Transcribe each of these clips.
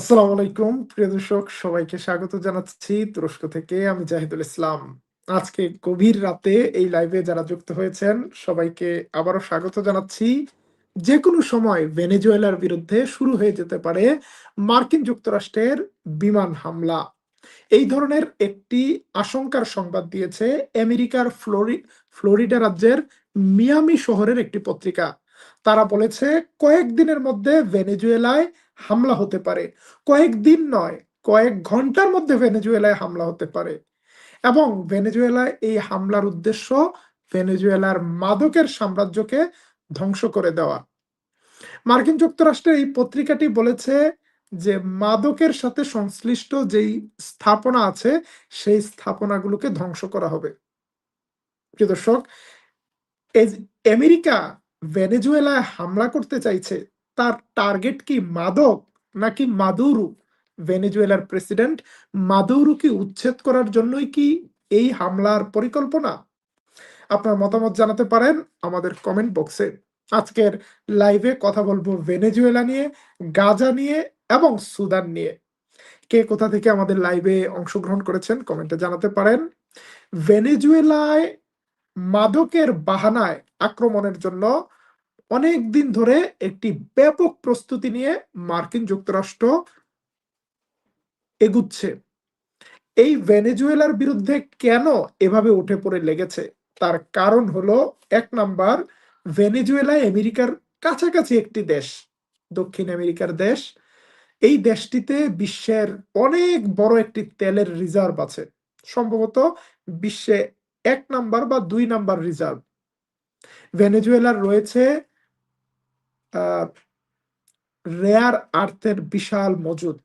আসসালামু আলাইকুম, প্রিয় দর্শক, সবাইকে স্বাগত জানাচ্ছি তুরস্ক থেকে। আমি জাহিদুল ইসলাম। আজকে গভীর রাতে এই লাইভে যারা যুক্ত হয়েছেন, সবাইকে আবারও স্বাগত জানাচ্ছি। যে কোনো সময় ভেনেজুয়েলার বিরুদ্ধে শুরু হয়ে যেতে পারে মার্কিন যুক্তরাষ্ট্রের বিমান হামলা। এই ধরনের একটি আশঙ্কার সংবাদ দিয়েছে আমেরিকার ফ্লোরি, ফ্লোরিডা রাজ্যের মিয়ামি শহরের একটি পত্রিকা। তারা বলেছে, কয়েকদিনের মধ্যে ভেনেজুয়েলায় হামলা হতে পারে। কয়েকদিন নয়, কয়েক ঘণ্টার মধ্যে ভেনেজুয়েলায় হামলা হতে পারে। এবং ভেনেজুয়েলায় এই হামলার উদ্দেশ্য ভেনেজুয়েলার মাদকের সাম্রাজ্যকে ধ্বংস করে দেওয়া। মার্কিন যুক্তরাষ্ট্রের এই পত্রিকাটি বলেছে যে মাদকের সাথে সংশ্লিষ্ট যেই স্থাপনা আছে, সেই স্থাপনাগুলোকে ধ্বংস করা হবে। প্রিয় দর্শক আমেরিকা ভেনেজুয়েলায় হামলা করতে চাইছে তার টার্গেট কি মাদক নাকি মাদুরু? ভেনেজুয়েলার প্রেসিডেন্ট মাদুরুকে উচ্ছেদ করার জন্যই কি এই হামলার পরিকল্পনা? আপনার মতামত জানাতে পারেন আমাদের কমেন্ট বক্সে আজকের লাইভে কথা বলব ভেনেজুয়েলা নিয়ে গাজা নিয়ে এবং সুদান নিয়ে। কে কোথা থেকে আমাদের লাইভে অংশগ্রহণ করেছেন কমেন্টে জানাতে পারেন। ভেনেজুয়েলায় মাদকের বাহানায় আক্রমণের জন্য অনেক দিন ধরে একটি ব্যাপক প্রস্তুতি নিয়ে মার্কিন যুক্তরাষ্ট্র এগুচ্ছে। এই ভেনেজুয়েলার বিরুদ্ধে কেন এভাবে উঠে পড়ে লেগেছে? তার কারণ হলো, এক নাম্বার, ভেনেজুয়েলা আমেরিকার কাছাকাছি একটি দেশ, দক্ষিণ আমেরিকার দেশ। এই দেশটিতে বিশ্বের অনেক বড় একটি তেলের রিজার্ভ আছে। সম্ভবত বিশ্বে এক নাম্বার বা দুই নাম্বার রিজার্ভ। ভেনেজুয়েলার রয়েছে রেয়ার আর্থের বিশাল মজুদ।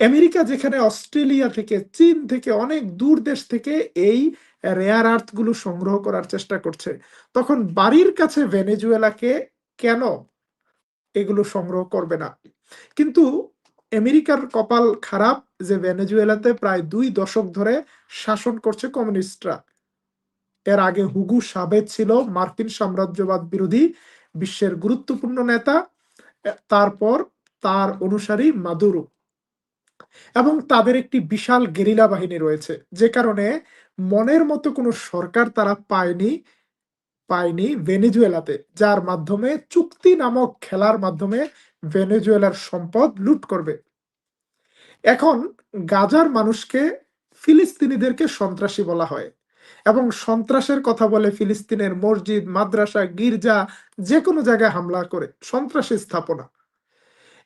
আমেরিকা যেখানে অস্ট্রেলিয়া থেকে, চীন থেকে, অনেক দূর দেশ থেকে এই রেয়ার আর্থগুলো সংগ্রহ করার চেষ্টা করছে, তখন বাড়ির কাছে ভেনেজুয়েলাকে কেন এগুলো সংগ্রহ করবে না? কিন্তু আমেরিকার কপাল খারাপ যে ভেনেজুয়েলাতে প্রায় দুই দশক ধরে শাসন করছে কমিউনিস্টরা। এর আগে হুগু সাবেদ ছিল মার্কিন সাম্রাজ্যবাদ বিরোধী বিশ্বের গুরুত্বপূর্ণ নেতা তারপর তার অনুসারী মাদুরু। এবং তাদের একটি বিশাল গেরিলা বাহিনী রয়েছে, যে কারণে মনের মতো কোনো সরকার তারা পায়নি পায়নি ভেনেজুয়েলাতে, যার মাধ্যমে চুক্তি নামক খেলার মাধ্যমে ভেনেজুয়েলার সম্পদ লুট করবে। এখন গাজার মানুষকে ফিলিস্তিনিদেরকে সন্ত্রাসী বলা হয়। এবং সন্ত্রাসের কথা বলে ফিলিস্তিনের মসজিদ, মাদ্রাসা, গির্জা যে কোনো জায়গায় হামলা করে সন্ত্রাসী স্থাপনা।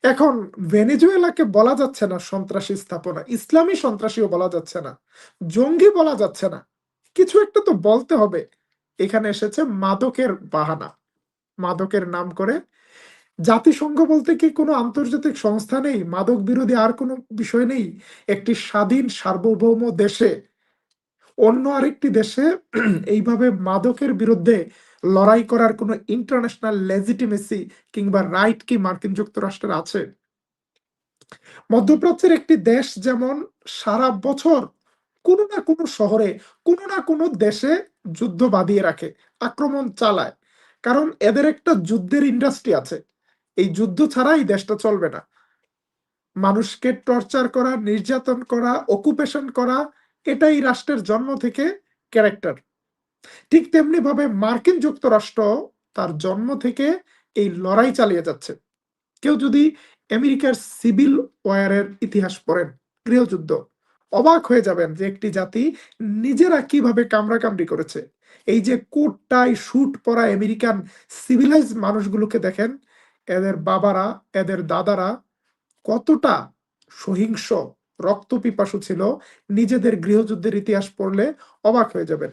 এখন ভেনেজুয়েলাকে বলা যাচ্ছে না সন্ত্রাসী স্থাপনা, ইসলামী সন্ত্রাসীও বলা যাচ্ছে না, জঙ্গি বলা যাচ্ছে না। কিছু একটা তো বলতে হবে। এখানে এসেছে মাদকের বাহানা। মাদকের নাম করে, জাতিসংঘ বলতে কি কোনো আন্তর্জাতিক সংস্থা নেই? মাদক বিরোধী আর কোনো বিষয় নেই? একটি স্বাধীন সার্বভৌম দেশে অন্য আরেকটি দেশে এইভাবে মাদকের বিরুদ্ধে লড়াই করার কোনো ইন্টারন্যাশনাল লেজিটিমেসি কিংবা রাইট কি মার্কিন যুক্তরাষ্ট্রের আছে? মধ্যপ্রাচ্যের একটি দেশ যেমন সারা বছর কোনো না কোনো শহরে, কোনো না কোনো দেশে যুদ্ধ বাঁধিয়ে রাখে, আক্রমণ চালায়। কারণ এদের একটা যুদ্ধের ইন্ডাস্ট্রি আছে। এই যুদ্ধ ছাড়া এই দেশটা চলবে না। মানুষকে টর্চার করা, নির্যাতন করা অকুপেশন করা এটাই রাষ্ট্রের জন্ম থেকে ক্যারেক্টার ঠিক তেমনি ভাবে মার্কিন যুক্তরাষ্ট্র তার জন্ম থেকে এই লড়াই চালিয়ে যাচ্ছে। কেউ যদি আমেরিকার সিভিল ওয়ারের ইতিহাস পড়েন গৃহযুদ্ধ অবাক হয়ে যাবেন যে একটি জাতি নিজেরা কীভাবে কামড়াকামড়ি করেছে। এই যে কোট টাই শুট পরা আমেরিকান সিভিলাইজ মানুষগুলোকে দেখেন, এদের বাবারা, এদের দাদারা কতটা সহিংস রক্ত পিপাসু ছিল, নিজেদের গৃহযুদ্ধের ইতিহাস পড়লে অবাক হয়ে যাবেন।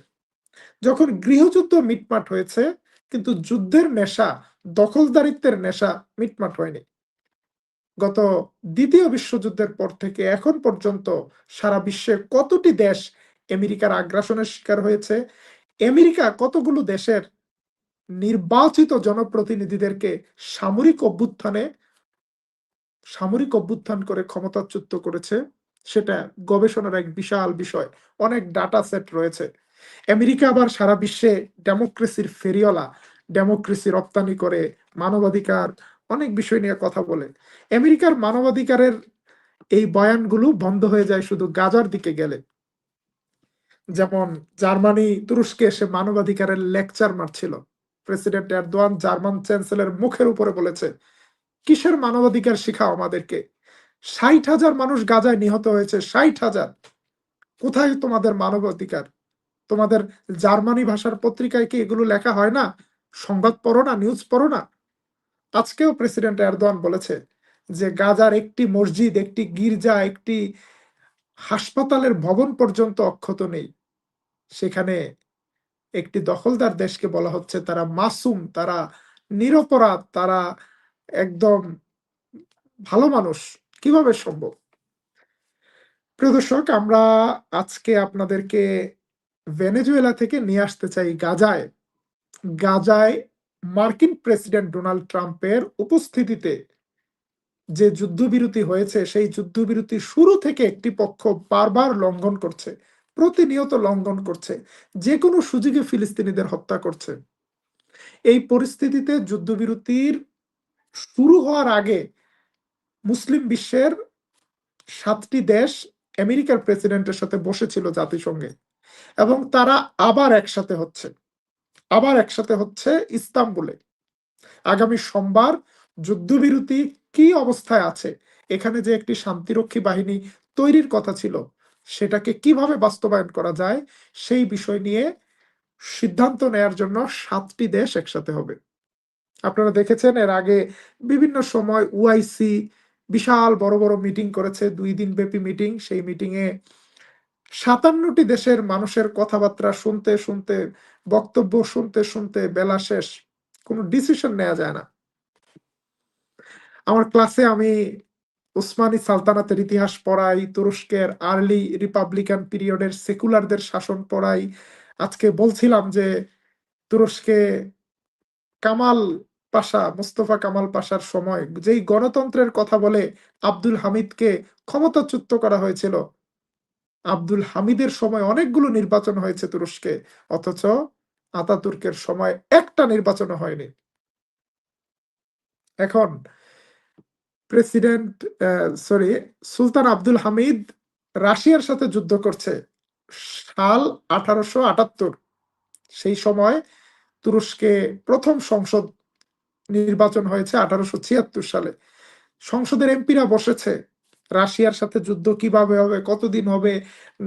যখন গৃহযুদ্ধ মিটমাট হয়েছে, কিন্তু যুদ্ধের নেশা, দখলদারিত্বের নেশা মিটমাট হয়নি। গত দ্বিতীয় বিশ্বযুদ্ধের পর থেকে এখন পর্যন্ত সারা বিশ্বে কতটি দেশ আমেরিকার আগ্রাসনের শিকার হয়েছে? আমেরিকা কতগুলো দেশের নির্বাচিত জনপ্রতিনিধিদেরকে সামরিক অভ্যুত্থানে, সামরিক অভ্যুত্থান করে ক্ষমতাচ্যুত করেছে? সেটা গবেষণার এক বিশাল বিষয়। অনেক ডাটা সেট রয়েছে। আমেরিকা আবার সারা বিশ্বে ডেমোক্রেসির ফেরিওলা ডেমোক্রেসি রপ্তানি করে মানবাধিকার, অনেক বিষয় নিয়ে কথা বলে। আমেরিকার মানবাধিকারের এই বয়ানগুলো বন্ধ হয়ে যায় শুধু গাজার দিকে গেলে। যেমন জার্মানি, তুরস্কে এসে মানবাধিকারের লেকচার মারছিল। প্রেসিডেন্ট এরদোয়ান জার্মান চ্যান্সেলর মুখের উপরে বলেছে, কিসের মানবাধিকার শিখাও আমাদেরকে? ষাট হাজার মানুষ গাজায় নিহত হয়েছে, ষাট হাজার। কোথায় তোমাদের মানবাধিকার? তোমাদের জার্মানি ভাষার পত্রিকায় কি এগুলো লেখা হয় না? সংবাদ পড়ো না, নিউজ পড়ো না? আজকেও প্রেসিডেন্ট এরদোয়ান বলেছে যে গাজার একটি মসজিদ, একটি গির্জা, একটি হাসপাতালের ভবন পর্যন্ত অক্ষত নেই। সেখানে একটি দখলদার দেশকে বলা হচ্ছে তারা মাসুম, তারা নিরপরাধ, তারা একদম ভালো মানুষ। কীভাবে সম্ভব? প্রিয় দর্শক, আমরা আজকে আপনাদেরকে ভেনেজুয়েলা থেকে নিয়ে আসতে চাই গাজায়। গাজায় মার্কিন প্রেসিডেন্ট ডোনাল্ড ট্রাম্পের উপস্থিতিতে যে যুদ্ধবিরতি হয়েছে, সেই যুদ্ধবিরতি শুরু থেকে একটি পক্ষ বারবার লঙ্ঘন করছে, প্রতিনিয়ত লঙ্ঘন করছে, যে কোনো সুযোগে ফিলিস্তিনিদের হত্যা করছে। এই পরিস্থিতিতে যুদ্ধবিরতির শুরু হওয়ার আগে মুসলিম বিশ্বের সাতটি দেশ আমেরিকার প্রেসিডেন্টের সাথে বসেছিল জাতিসংঘে এবং তারা আবার একসাথে হচ্ছে, আবার একসাথে হচ্ছে ইস্তাম্বুলে। আগামী সোমবার যুদ্ধবিরতি কি অবস্থায় আছে, এখানে যে একটি শান্তিরক্ষী বাহিনী তৈরির কথা ছিল, সেটাকে কীভাবে বাস্তবায়ন করা যায়, সেই বিষয় নিয়ে সিদ্ধান্ত নেয়ার জন্য সাতটি দেশ একসাথে হবে। আপনারা দেখেছেন, এর আগে বিভিন্ন সময় ওআইসি বিশাল বড় বড় মিটিং করেছে, দুই দিন ব্যাপী মিটিং সেই মিটিং এ সাতান্নটি দেশের মানুষের কথাবার্তা শুনতে শুনতে, বক্তব্য শুনতে শুনতে বেলা শেষ। কোনো ডিসিশন নেওয়া যায় না। আমার ক্লাসে আমি উসমানী সালতানাতের ইতিহাস পড়াই, তুরস্কের আর্লি রিপাবলিকান পিরিয়ডের সেকুলারদের শাসন পড়াই। আজকে বলছিলাম যে তুরস্কে কামাল পাশা, মুস্তফা কামাল পাশার সময় যেই গণতন্ত্রের কথা বলে আব্দুল হামিদকে ক্ষমতাচ্যুত করা হয়েছিল, আব্দুল হামিদের সময় অনেকগুলো নির্বাচন হয়েছে তুরস্কে, অথচ আতাতুর্কের সময় একটা নির্বাচন হয়নি। এখন president sorry, Sultan Abdul Hamid রাশিয়ার সাথে যুদ্ধ করছে সাল আঠারোশো আটাত্তর। সেই সময় তুরস্কে প্রথম সংসদ নির্বাচন হয়েছে আঠারোশো ছিয়াত্তর সালে। সংসদের এমপিরা বসেছে। রাশিয়ার সাথে যুদ্ধ কীভাবে হবে, কতদিন হবে,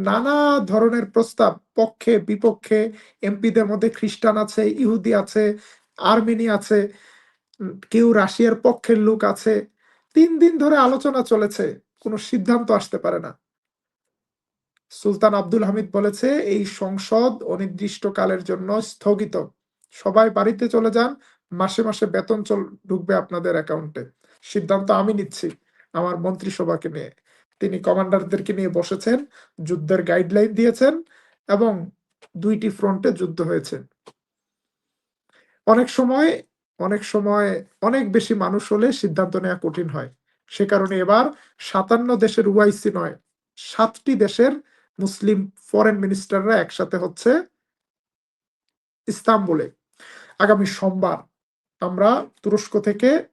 নানা ধরনের প্রস্তাব। পক্ষে, বিপক্ষে এমপিদের মধ্যে খ্রিস্টান আছে, ইহুদি আছে, আর্মেনি আছে কেউ রাশিয়ার পক্ষের লোক আছে। তিন দিন ধরে আলোচনা চলেছে, কোনো সিদ্ধান্ত আসতে পারে না। সুলতান আব্দুল হামিদ বলেছে, এই সংসদ অনির্দিষ্টকালের জন্য স্থগিত। সবাই বাড়িতে চলে যান মাসে মাসে বেতন চল, ঢুকবে আপনাদের অ্যাকাউন্টে সিদ্ধান্ত আমি নিচ্ছি, আমার মন্ত্রিসভাকে নিয়ে। তিনি কমান্ডারদেরকে নিয়ে বসেছেন, যুদ্ধের গাইডলাইন দিয়েছেন এবং দুইটি ফ্রন্টে যুদ্ধ হয়েছে। অনেক সময় অনেক সময় অনেক বেশি মানুষ হলে সিদ্ধান্ত নেওয়া কঠিন হয়। সে কারণে এবার সাতান্ন দেশের ওয়াইসি নয়, সাতটি দেশের মুসলিম ফরেন মিনিস্টাররা একসাথে হচ্ছে ইস্তাম্বুলে। আগামী সোমবার আমরা তুরস্ক থেকে,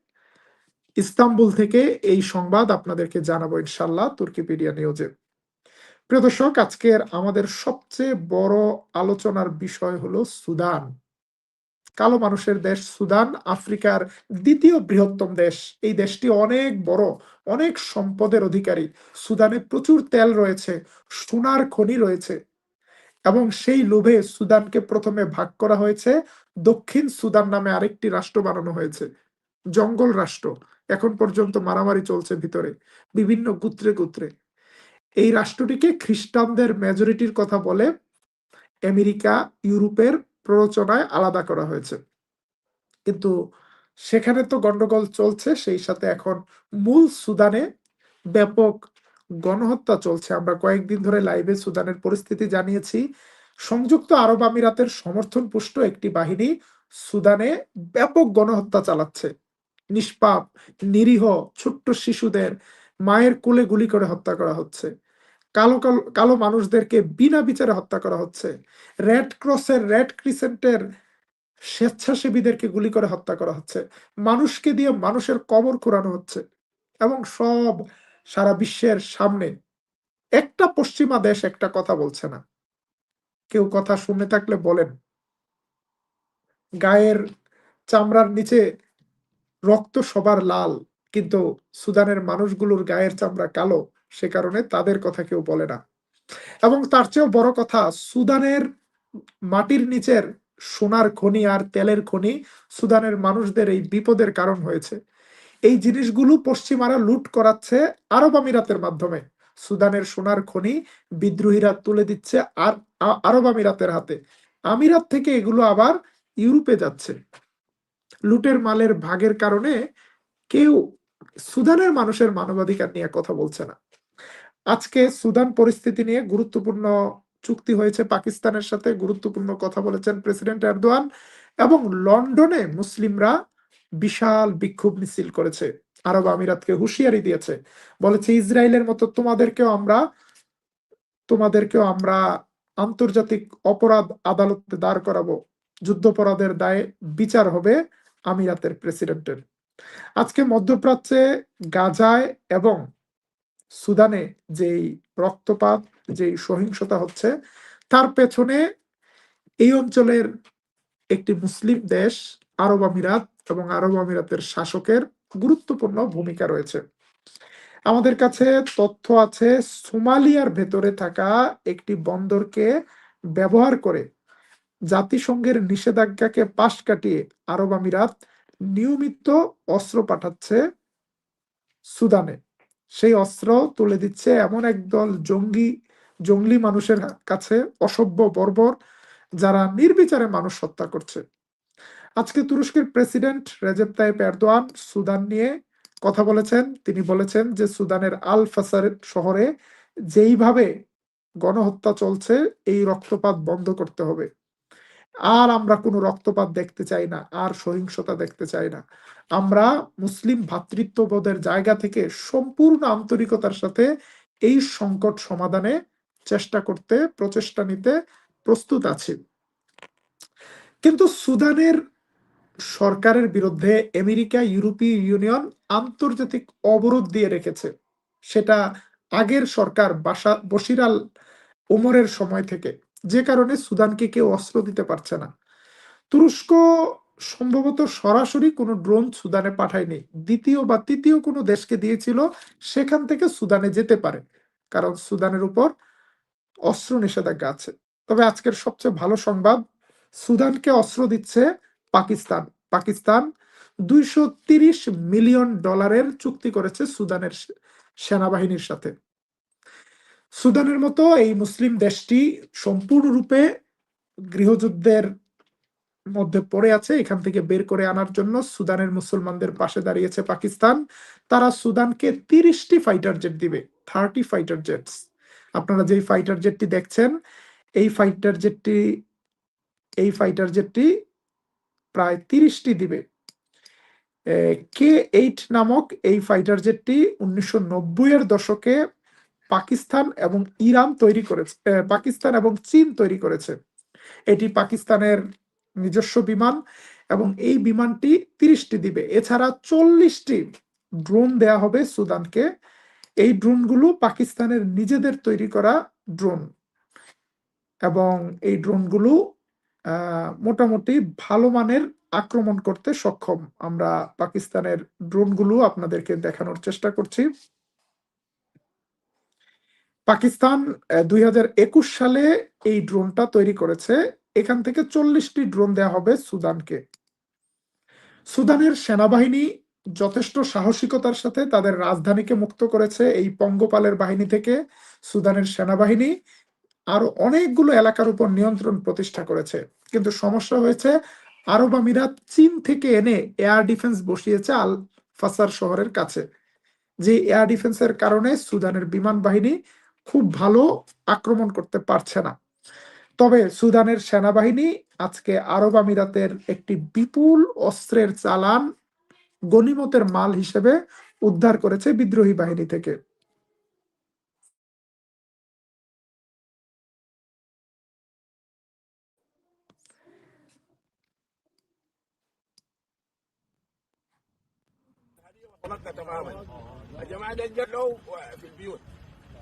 ইস্তাম্বুল থেকে এই সংবাদ আপনাদেরকে জানাব ইনশাল্লাহ তুর্কিপিডিয়া নিউজে। প্রিয় দর্শক, আজকের আমাদের সবচেয়ে বড় আলোচনার বিষয় হলো সুদান। কালো মানুষের দেশ সুদান, আফ্রিকার দ্বিতীয় বৃহত্তম দেশ। এই দেশটি অনেক বড়, অনেক সম্পদের অধিকারী। সুদানে প্রচুর তেল রয়েছে, সোনার খনি রয়েছে। এবং সেই লোভে সুদানকে প্রথমে ভাগ করা হয়েছে। দক্ষিণ সুদান নামে আরেকটি রাষ্ট্র বানানো হয়েছে, জঙ্গল রাষ্ট্র। এখন পর্যন্ত মারামারি চলছে ভিতরে, বিভিন্ন গুত্রে গুত্রে। এই রাষ্ট্রটিকে খ্রিস্টানদের মেজরিটির কথা বলে আমেরিকা, ইউরোপের প্ররোচনায় আলাদা করা হয়েছে। কিন্তু সেখানে তো গন্ডগোল চলছে, সেই সাথে এখন মূল সুদানে ব্যাপক গণহত্যা চলছে। আমরা কয়েকদিন ধরে লাইভে সুদানের পরিস্থিতি জানিয়েছি। সংযুক্ত আরব আমিরাতের সমর্থন পুষ্ট একটি বাহিনী সুদানে ব্যাপক গণহত্যা চালাচ্ছে। নিষ্পাপ, নিরীহ, ছোট্ট শিশুদের মায়ের কোলে গুলি করে হত্যা করা হচ্ছে। কালো কালো কালো মানুষদেরকে বিনা বিচারে হত্যা করা হচ্ছে। রেড ক্রসের রেড ক্রিসেন্টের স্বেচ্ছাসেবীদেরকে গুলি করে হত্যা করা হচ্ছে। মানুষকে দিয়ে মানুষের কবর খোঁড়ানো হচ্ছে। এবং সব সারা বিশ্বের সামনে একটা পশ্চিমা দেশ একটা কথা বলছে না। কেউ কথা শুনে থাকলে বলেন, গায়ের চামড়ার নিচে রক্ত সবার লাল, কিন্তু সুদানের মানুষগুলোর গায়ের চামড়া কালো, সে কারণে তাদের কথা কেউ বলে না। এবং তার চেয়েও বড় কথা, সুদানের মাটির নিচের সোনার খনি আর তেলের খনি সুদানের মানুষদের এই বিপদের কারণ হয়েছে। এই জিনিসগুলো পশ্চিমারা লুট করাচ্ছে আরব আমিরাতের মাধ্যমে। সুদানের সোনার খনি বিদ্রোহীরা তুলে দিচ্ছে আর আরব আমিরাতের হাতে। আমিরাত থেকে এগুলো আবার ইউরোপে যাচ্ছে। লুটের মালের ভাগের কারণে কেউ সুদানের মানুষের মানবাধিকার নিয়ে কথা বলছে না। আজকে সুদান পরিস্থিতি নিয়ে গুরুত্বপূর্ণ চুক্তি হয়েছে পাকিস্তানের সাথে। গুরুত্বপূর্ণ কথা বলেছেন প্রেসিডেন্ট এরদোয়ান এবং লন্ডনে মুসলিমরা বিশাল বিক্ষোভ মিছিল করেছে। আরব আমিরাতকে হুঁশিয়ারি দিয়েছে। বলেছে, ইসরায়েলের মতো তোমাদেরকেও আমরা তোমাদেরকেও আমরা আন্তর্জাতিক অপরাধ আদালতে দাঁড় করাবো। যুদ্ধপরাধের দায়ে বিচার হবে আমিরাতের প্রেসিডেন্টের। আজকে মধ্যপ্রাচ্যে, গাজায় এবং সুদানে যেই রক্তপাত, যেই সহিংসতা হচ্ছে, তার পেছনে এই অঞ্চলের একটি মুসলিম দেশ, আরব আমিরাত এবং আরব আমিরাতের শাসকের গুরুত্বপূর্ণ ভূমিকা রয়েছে। আমাদের কাছে তথ্য আছে, সোমালিয়ার ভেতরে থাকা একটি বন্দরকে ব্যবহার করে জাতিসংঘের নিষেধাজ্ঞাকে পাশ কাটিয়ে আরব আমিরাত নিয়মিত অস্ত্র পাঠাচ্ছে সুদানে। সেই অস্ত্র তুলে দিচ্ছে এমন একদল জঙ্গি, জঙ্গলি মানুষের কাছে অসভ্য বর্বর, যারা নির্বিচারে মানুষ হত্যা করছে। আজকে তুরস্কের president Recep Tayyip Erdogan Sudan নিয়ে কথা বলেছেন। তিনি বলেছেন যে সুদানের আল ফাসার শহরে যেইভাবে গণহত্যা চলছে, এই রক্তপাত বন্ধ করতে হবে। আর আমরা কোনো রক্তপাত দেখতে চাই না, আর সহিংসতা দেখতে চাই না। আমরা মুসলিম ভাতৃত্ববোধের জায়গা থেকে সম্পূর্ণ আন্তরিকতার সাথে এই সংকট সমাধানে চেষ্টা করতে, প্রচেষ্টা নিতে প্রস্তুত আছি। কিন্তু সুদানের সরকারের বিরুদ্ধে আমেরিকা, ইউরোপীয় ইউনিয়ন আন্তর্জাতিক অবরোধ দিয়ে রেখেছে। সেটা আগের সরকার বাসা বসিরাল ওমরের সময় থেকে। যে কারণে সুদানকে কেউ অস্ত্র দিতে পারছে না। তুরস্ক সম্ভবত সরাসরি কোনো ড্রোন সুদানে পাঠায়নি। দ্বিতীয় বা তৃতীয় কোনো দেশকে দিয়েছিল, সেখান থেকে সুদানে যেতে পারে। কারণ সুদানের উপর অস্ত্র নিষেধাজ্ঞা আছে। তবে আজকের সবচেয়ে ভালো সংবাদ, সুদানকে অস্ত্র দিচ্ছে পাকিস্তান। পাকিস্তান দুইশো মিলিয়ন ডলারের চুক্তি করেছে সুদানের সেনাবাহিনীর সাথে। সুদানের মতো এই মুসলিম দেশটি সম্পূর্ণরূপে গৃহযুদ্ধের মধ্যে পড়ে আছে। এখান থেকে বের করে আনার জন্য সুদানের মুসলমানদের পাশে দাঁড়িয়েছে পাকিস্তান। তারা সুদানকে তিরিশটি ফাইটার জেট দিবে, থার্টি ফাইটার জেটস। আপনারা যেই ফাইটার জেটটি দেখছেন, এই ফাইটার জেটটি এই ফাইটার জেটটি প্রায় তিরিশটি দিবে। কে এইট নামক এই ফাইটার জেটটি উনিশশো এর দশকে পাকিস্তান এবং ইরান তৈরি করেছে পাকিস্তান এবং চীন তৈরি করেছে। এটি পাকিস্তানের নিজস্ব বিমান এবং এই বিমানটি তিরিশটি দিবে। এছাড়া চল্লিশটি ড্রোন দেয়া হবে সুদানকে। এই ড্রোনগুলো পাকিস্তানের নিজেদের তৈরি করা ড্রোন এবং এই ড্রোনগুলো মোটামুটি ভালো মানের আক্রমণ করতে সক্ষম। আমরা পাকিস্তানের ড্রোনগুলো আপনাদেরকে দেখানোর চেষ্টা করছি। পাকিস্তান দুই হাজার একুশ সালে এই ড্রোনটা তৈরি করেছে। এখান থেকে চল্লিশটি ড্রোন দেয়া হবে সুদানকে। সুদানের সেনাবাহিনী যথেষ্ট সাহসিকতার সাথে তাদের রাজধানীকে মুক্ত করেছে এই পঙ্গপালের বাহিনী থেকে, সুদানের সেনাবাহিনী। আরও অনেকগুলো এলাকার উপর নিয়ন্ত্রণ প্রতিষ্ঠা করেছে। কিন্তু সমস্যা হয়েছে, আরব আমিরাত চীন থেকে এনে এয়ার ডিফেন্স বসিয়েছে আল ফাসার শহরের কাছে, যে এয়ার ডিফেন্সের কারণে সুদানের বিমান বাহিনী খুব ভালো আক্রমণ করতে পারছে না। তবে সুদানের সেনাবাহিনী আজকে আরব আমিরাতের একটি বিপুল অস্ত্রের চালান গনিমতের মাল হিসেবে উদ্ধার করেছে বিদ্রোহী বাহিনী থেকে। طبقنا تماما الجماعه دي جلوا في البيوت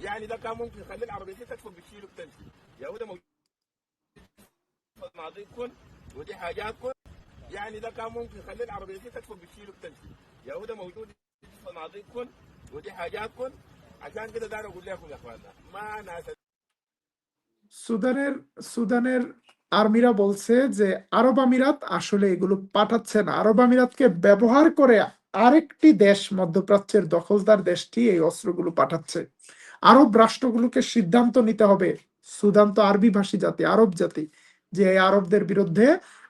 يعني ده كان ممكن يخلي العربيه دي تدخل بتشيله بتمشي يا هو ده موجود في صناديقكم ودي حاجاتكم يعني ده كان ممكن يخلي العربيه دي تدخل بتشيله بتمشي يا هو ده موجود في صناديقكم ودي حاجاتكم عشان كده داير اقول لكم يا اخواننا ما ناس সুদানের সুদানের আর্মিরা বলছে যে আরব আমিরাত আসলে এগুলো পাঠাচ্ছে না আরব আমিরাতকে ব্যবহার করে আরেকটি দেশ মধ্যপ্রাচ্যের দখলদার দেশটি এই অস্ত্রগুলো পাঠাচ্ছে। আরব রাষ্ট্রগুলোকে সিদ্ধান্ত নিতে হবে। সুদান তো আরবি ভাষী জাতি, আরব জাতি। যে এই আরবদের বিরুদ্ধে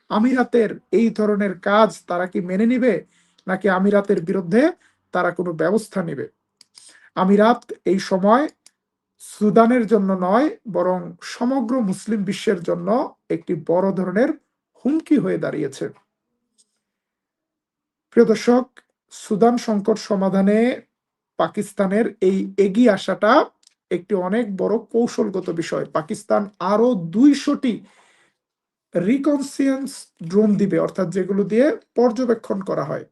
আমিরাতের এই ধরনের কাজ তারা কি মেনে নিবে? নাকি আমিরাতের বিরুদ্ধে তারা কোনো ব্যবস্থা নেবে? আমিরাত এই সময় সুদানের জন্য নয়, বরং সমগ্র মুসলিম বিশ্বের জন্য একটি বড় ধরনের হুমকি হয়ে দাঁড়িয়েছে। প্রিয় দর্শক সুদান সংকট সমাধানে পাকিস্তানের এই এগিয়ে আসাটা একটি অনেক বড় কৌশলগত বিষয়। পাকিস্তান আরও দুইশোটি রিকনসিয়েন্স ড্রোন দিবে, অর্থাৎ যেগুলো দিয়ে পর্যবেক্ষণ করা হয়।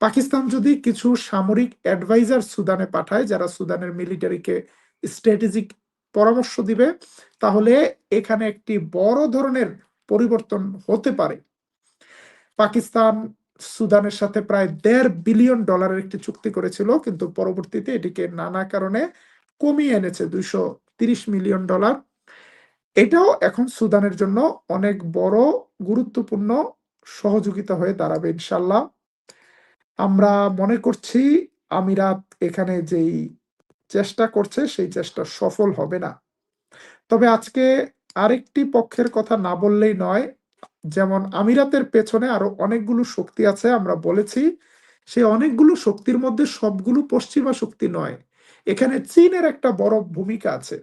পাকিস্তান যদি কিছু সামরিক অ্যাডভাইজার সুদানে পাঠায়, যারা সুদানের মিলিটারিকে স্ট্র্যাটেজিক পরামর্শ দিবে, তাহলে এখানে একটি বড় ধরনের পরিবর্তন হতে পারে। পাকিস্তান সুদানের সাথে প্রায় দেড় বিলিয়ন ডলারের একটি চুক্তি করেছিল, কিন্তু পরবর্তীতে এটিকে নানা কারণে কমিয়ে এনেছে দুইশো তিরিশ মিলিয়ন ডলার। এটাও এখন সুদানের জন্য অনেক বড় গুরুত্বপূর্ণ সহযোগিতা হয়ে দাঁড়াবে ইনশাল্লাহ আমরা মনে করছি আমিরাত এখানে যেই চেষ্টা করছে, সেই চেষ্টা সফল হবে না। তবে আজকে আরেকটি পক্ষের কথা না বললেই নয় যেমন আমিরাতের পেছনে আরও অনেকগুলো শক্তি আছে, আমরা বলেছি। সেই অনেকগুলো শক্তির মধ্যে সবগুলো পশ্চিমা শক্তি নয়। এখানে চীনের একটা বড় ভূমিকা আছে।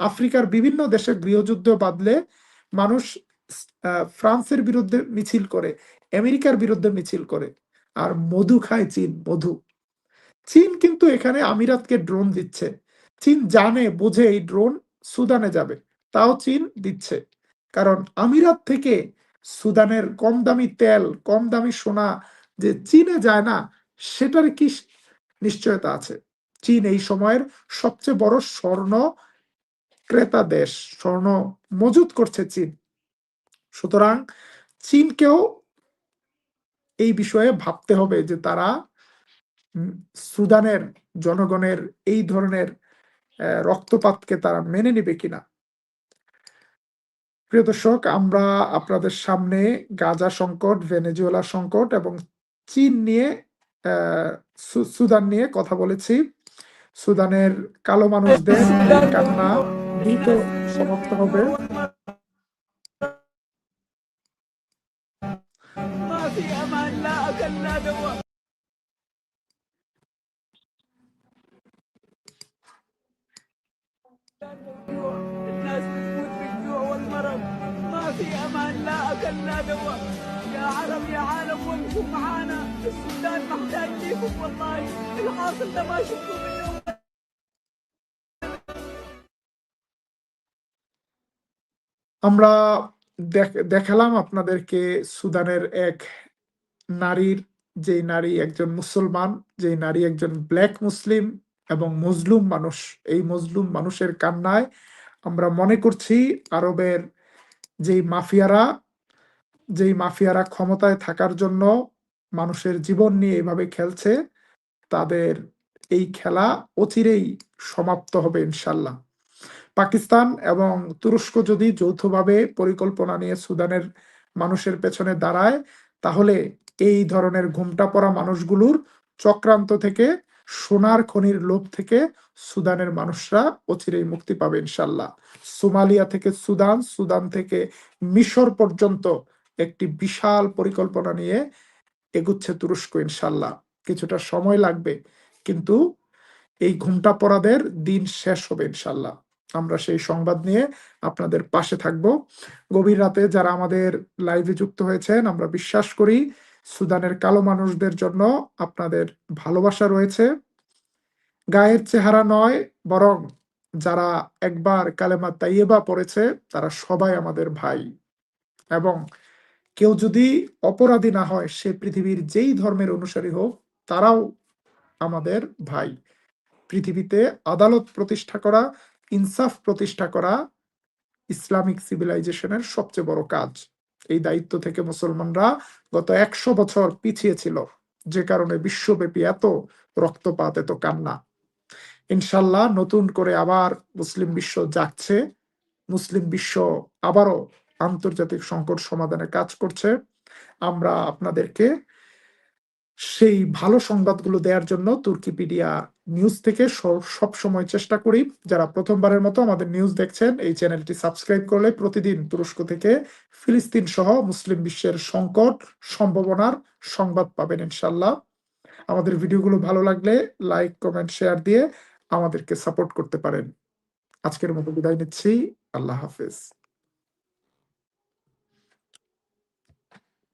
আফ্রিকার বিভিন্ন দেশে গৃহযুদ্ধ বাদলে মানুষ ফ্রান্সের বিরুদ্ধে মিছিল করে, আমেরিকার বিরুদ্ধে মিছিল করে। আর মধু খায় চীন, মধু। চীন কিন্তু এখানে আমিরাতকে ড্রোন দিচ্ছে। চীন জানে, বুঝে এই ড্রোন সুদানে যাবে। তাও চীন দিচ্ছে। কারণ আমিরাত থেকে সুদানের কম দামি তেল, কম দামি সোনা যে চীনে যায় না, সেটার কি নিশ্চয়তা আছে? চীন এই সময়ের সবচেয়ে বড় স্বর্ণ ক্রেতা দেশ, স্বর্ণ মজুত করছে চীন। সুতরাং চীনকেও এই বিষয়ে ভাবতে হবে যে তারা সুদানের জনগণের এই ধরনের রক্তপাতকে তারা মেনে নেবে কিনা। প্রিয় দর্শক, আমরা আপনাদের সামনে গাজা সংকট, ভেনেজুয়েলা সংকট এবং চীন নিয়ে সুদান নিয়ে কথা বলেছি। সুদানের কালো মানুষদের কান্না দ্রুত সমাপ্ত হবে। ما في امان لا اكل لا دواء يا عرب يا عالم وقفوا معانا السودان محتاج ليكم والله الحاصل ده ما شفتوا منه আমরা দেখ- দেখালাম আপনাদেরকে সুদানের এক নারীর যে নারী একজন মুসলমান যে নারী একজন ব্ল্যাক মুসলিম এবং মজলুম মানুষ এই মজলুম মানুষের কান্নায় আমরা মনে করছি আরবের যেই মাফিয়ারা যেই মাফিয়ারা ক্ষমতায় থাকার জন্য মানুষের জীবন নিয়ে এভাবে খেলছে, তাদের এই খেলা অচিরেই সমাপ্ত হবে ইনশাল্লাহ পাকিস্তান এবং তুরস্ক যদি যৌথভাবে পরিকল্পনা নিয়ে সুদানের মানুষের পেছনে দাঁড়ায়, তাহলে এই ধরনের ঘুমটা পড়া মানুষগুলোর চক্রান্ত থেকে সোনার খনির লোভ থেকে সুদানের মানুষরা অচিরেই মুক্তি পাবে ইনশাল্লাহ সোমালিয়া থেকে সুদান সুদান থেকে মিশর পর্যন্ত একটি বিশাল পরিকল্পনা নিয়ে এগুচ্ছে তুরস্ক ইনশাল্লাহ কিছুটা সময় লাগবে, কিন্তু এই ঘুমটা পড়াদের দিন শেষ হবে ইনশাল্লাহ আমরা সেই সংবাদ নিয়ে আপনাদের পাশে থাকব। গভীর রাতে যারা আমাদের লাইভে যুক্ত হয়েছেন, আমরা বিশ্বাস করি সুদানের কালো মানুষদের জন্য আপনাদের ভালোবাসা রয়েছে। গায়ের চেহারা নয়, বরং যারা একবার কালেমা তাইয়েবা পড়েছে, তারা সবাই আমাদের ভাই। এবং কেউ যদি অপরাধী না হয়, সে পৃথিবীর যেই ধর্মের অনুসারী হোক, তারাও আমাদের ভাই। পৃথিবীতে আদালত প্রতিষ্ঠা করা, ইনসাফ প্রতিষ্ঠা করা ইসলামিক সিভিলাইজেশনের সবচেয়ে বড় কাজ। এই দায়িত্ব থেকে মুসলমানরা গত একশো বছর পিছিয়ে ছিল। যে কারণে বিশ্বব্যাপী এত রক্তপাত, এত কান্না। ইনশাল্লাহ নতুন করে আবার মুসলিম বিশ্ব যাচ্ছে মুসলিম বিশ্ব আবারও আন্তর্জাতিক সংকট সমাধানে কাজ করছে। আমরা আপনাদেরকে সেই ভালো সংবাদগুলো দেওয়ার জন্য তুর্কিপিডিয়া নিউজ থেকে সব সময় চেষ্টা করি। যারা প্রথমবারের মতো আমাদের নিউজ দেখছেন, এই চ্যানেলটি সাবস্ক্রাইব করলে প্রতিদিন তুরস্ক থেকে ফিলিস্তিন সহ মুসলিম বিশ্বের সংকট, সম্ভাবনার সংবাদ পাবেন ইনশাল্লাহ আমাদের ভিডিওগুলো ভালো লাগলে লাইক, কমেন্ট, শেয়ার দিয়ে আমাদেরকে সাপোর্ট করতে পারেন। আজকের মতো বিদায় নিচ্ছি। আল্লাহ হাফেজ।